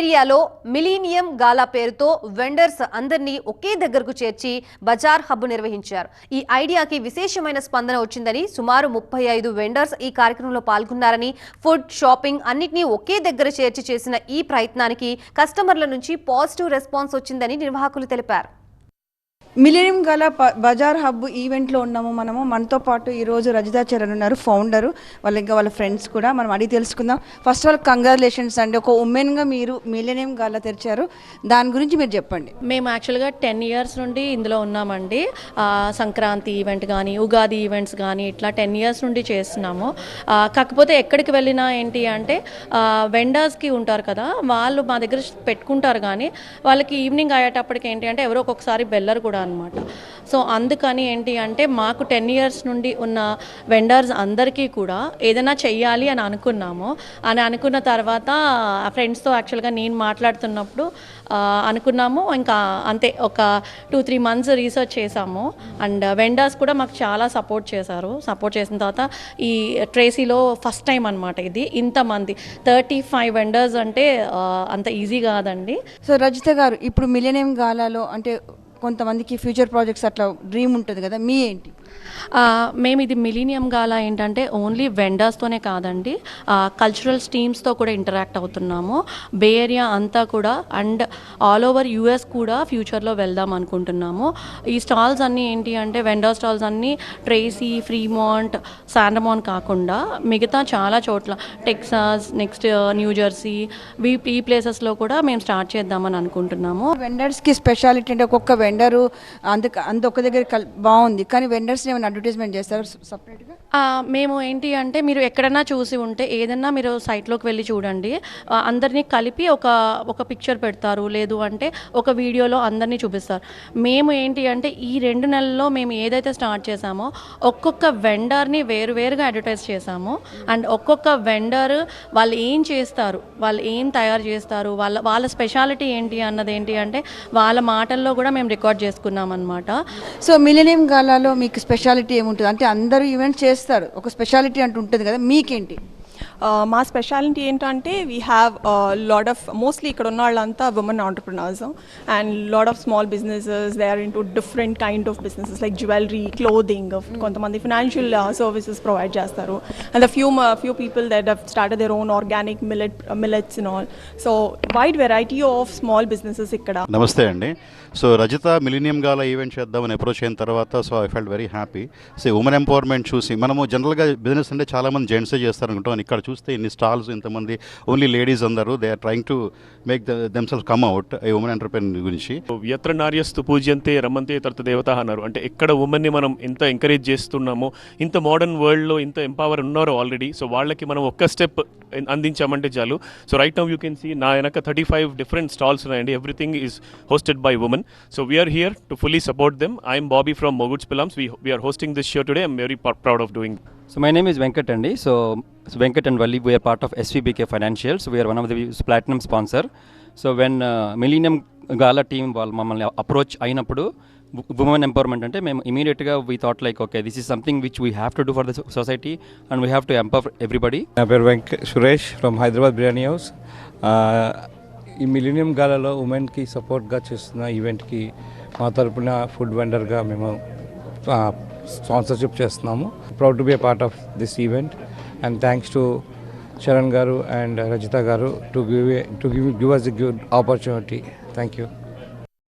ఏరియాలో మిలీనియం గాలా పేరుతో వెండర్స్ అందరినీ ఒకే దగ్గరకు చేర్చి బజార్ హబ్ నిర్వహించారు. ఈ ఐడియాకి విశేషమైన స్పందన వచ్చిందని సుమారు ముప్పై ఐదు వెండర్స్ ఈ కార్యక్రమంలో పాల్గొన్నారని ఫుడ్ షాపింగ్ అన్నిటినీ ఒకే దగ్గర చేర్చి చేసిన ఈ ప్రయత్నానికి కస్టమర్ల నుంచి పాజిటివ్ రెస్పాన్స్ వచ్చిందని నిర్వాహకులు తెలిపారు. మిలినియం గల బజార్ హబ్ ఈవెంట్లో ఉన్నాము మనము. మనతో పాటు ఈరోజు రజితా చరణ్ ఉన్నారు ఫౌండరు. వాళ్ళ ఇంకా వాళ్ళ ఫ్రెండ్స్ కూడా. మనం అడిగి తెలుసుకుందాం. ఫస్ట్ ఆల్ కంగ్రాచులేషన్స్ అండి. ఒక ఉమెన్గా మీరు మిలినియం గల తెరిచారు. దాని గురించి మీరు చెప్పండి. మేము యాక్చువల్గా టెన్ ఇయర్స్ నుండి ఇందులో ఉన్నామండి. సంక్రాంతి ఈవెంట్ కానీ ఉగాది ఈవెంట్స్ కానీ ఇట్లా టెన్ ఇయర్స్ నుండి చేస్తున్నాము. కాకపోతే ఎక్కడికి వెళ్ళినా ఏంటి అంటే వెండర్స్కి ఉంటారు కదా. వాళ్ళు మా దగ్గర పెట్టుకుంటారు కానీ వాళ్ళకి ఈవినింగ్ అయ్యేటప్పటికి ఏంటి అంటే ఎవరో ఒక్కొక్కసారి బెల్లరు కూడా అనమాట. సో అందుకని ఏంటి అంటే మాకు టెన్ ఇయర్స్ నుండి ఉన్న వెండర్స్ అందరికీ కూడా ఏదైనా చెయ్యాలి అని అనుకున్నాము. అని అనుకున్న తర్వాత ఫ్రెండ్స్తో యాక్చువల్గా నేను మాట్లాడుతున్నప్పుడు అనుకున్నాము. ఇంకా అంతే ఒక టూ త్రీ మంత్స్ రీసెర్చ్ చేసాము. అండ్ వెండర్స్ కూడా మాకు చాలా సపోర్ట్ చేశారు. సపోర్ట్ చేసిన తర్వాత ఈ ట్రేసీలో ఫస్ట్ టైం అనమాట ఇది. ఇంతమంది థర్టీ ఫైవ్ వెండర్స్ అంటే అంత ఈజీ కాదండి. సో రజిత గారు ఇప్పుడు మిలినియం గాలాలో అంటే కొంతమందికి ఫ్యూచర్ ప్రాజెక్ట్స్ అట్లా డ్రీమ్ ఉంటుంది కదా మీ ఏంటి? మేము ఇది మిలీనియం గాలా ఏంటంటే ఓన్లీ వెండర్స్తోనే కాదండి. కల్చరల్ స్టీమ్స్తో కూడా ఇంటరాక్ట్ అవుతున్నాము. బే ఏరియా అంతా కూడా అండ్ ఆల్ ఓవర్ యూఎస్ కూడా ఫ్యూచర్లో వెళ్దాం అనుకుంటున్నాము. ఈ స్టాల్స్ అన్నీ ఏంటి అంటే వెండర్ స్టాల్స్ అన్నీ ట్రేసీ ఫ్రీమాంట్ శాండమాన్ కాకుండా మిగతా చాలా చోట్ల టెక్సాస్ నెక్స్ట్ న్యూ జెర్సీ వీ ఈ ప్లేసెస్లో కూడా మేము స్టార్ట్ చేద్దామని అనుకుంటున్నాము. వెండర్స్కి స్పెషాలిటీ అంటే ఒక్కొక్క వెండరు అందుకు అందొక్క ఒక్క దగ్గర బాగుంది. కానీ వెండర్స్ ఏమైనా అడ్వర్టైజ్మెంట్ చేస్తారు సపరేట్గా మేము ఏంటి అంటే మీరు ఎక్కడన్నా చూసి ఉంటే ఏదన్నా మీరు సైట్లోకి వెళ్ళి చూడండి. అందరినీ కలిపి ఒక ఒక పిక్చర్ పెడతారు. లేదు అంటే ఒక వీడియోలో అందరినీ చూపిస్తారు. మేము ఏంటి అంటే ఈ రెండు నెలల్లో మేము ఏదైతే స్టార్ట్ చేసామో ఒక్కొక్క వెండర్ని వేరువేరుగా అడ్వర్టైజ్ చేసాము అండ్ ఒక్కొక్క వెండర్ వాళ్ళు ఏం చేస్తారు? వాళ్ళు ఏం తయారు చేస్తారు? వాళ్ళ వాళ్ళ స్పెషాలిటీ ఏంటి అన్నది ఏంటి అంటే వాళ్ళ మాటల్లో కూడా మేము రికార్డ్ చేసుకున్నాం అనమాట సో మిలినియం గాలాలో మీకు స్పెషాలిటీ ఏముంటుంది? అంటే అందరూ ఈవెంట్స్ చేస్తారు. ఒక స్పెషాలిటీ అంటూ ఉంటుంది కదా మీకేంటి? మా స్పెషాలిటీ ఏంటంటే we have lot of mostly ఇక్కడ ఉన్న వాళ్ళంతా women entrepreneurs and lot of small businesses they are into different kind of businesses like jewellery clothing కొంతమంది ఫినాన్షియల్ సర్వీసెస్ ప్రొవైడ్ చేస్తారు. And few few people that have started their own organic millet millets in also wide variety of small businesses ఇక్కడ. నమస్తే అండి. So Rajitha millennium gala event చేద్దామని approach అయిన తర్వాత so I felt very happy so women empowerment చూసి మనము జనరల్గా business అంటే చాలామంది జెంట్సే చేస్తారనుకుంటాం. ఇక్కడ చూస్తే ఇన్ని స్టాల్స్ ఇంతమంది ఓన్లీ లేడీస్ అందరూ they are trying to make the themselves come out ఈ ఉమెన్ ఎంటర్ప్రెన్ గురించి. ఎత్ర నార్యస్తు పూజ్యంతే రమంతే తర్త దేవత అన్నారు అంటే ఎక్కడ ఉమెన్ని మనం ఎంత ఎంకరేజ్ చేస్తున్నామో ఇంత మోడర్న్ వరల్డ్లో ఇంత ఎంపవర్ ఉన్నారో ఆల్రెడీ సో వాళ్ళకి మనం ఒక్క స్టెప్ అందించామంటే చాలు. So right now you can see నా వెనక థర్టీ ఫైవ్ డిఫరెంట్ స్టాల్స్ ఉన్నాయండి everything is hosted by women so we are here to fully support them I'm Bobby from మొగుడ్స్ films we are hosting this show today I'm very proud of doing so my name is Venkat అండి so Venkat and and we are part of part financials we are one of the platinum sponsor so when millennium So team వాళ్ళు మమ్మల్ని approach అయినప్పుడు women empowerment అంటే మేము ఇమీడియట్గా we thought like okay this is something which we have to do for the society and we have to empower everybody నా పేరు వెంక Suresh from Hyderabad biryani house ఈ మిలీనియం గాలలో ఉమెన్కి సపోర్ట్గా చేస్తున్న ఈవెంట్కి మా తరపున ఫుడ్ వెండర్గా మేము స్పాన్సర్షిప్ చేస్తున్నాము. Proud to be a part of this event and thanks to Charan గారు అండ్ రజిత గారు to give to give give us a good opportunity thank you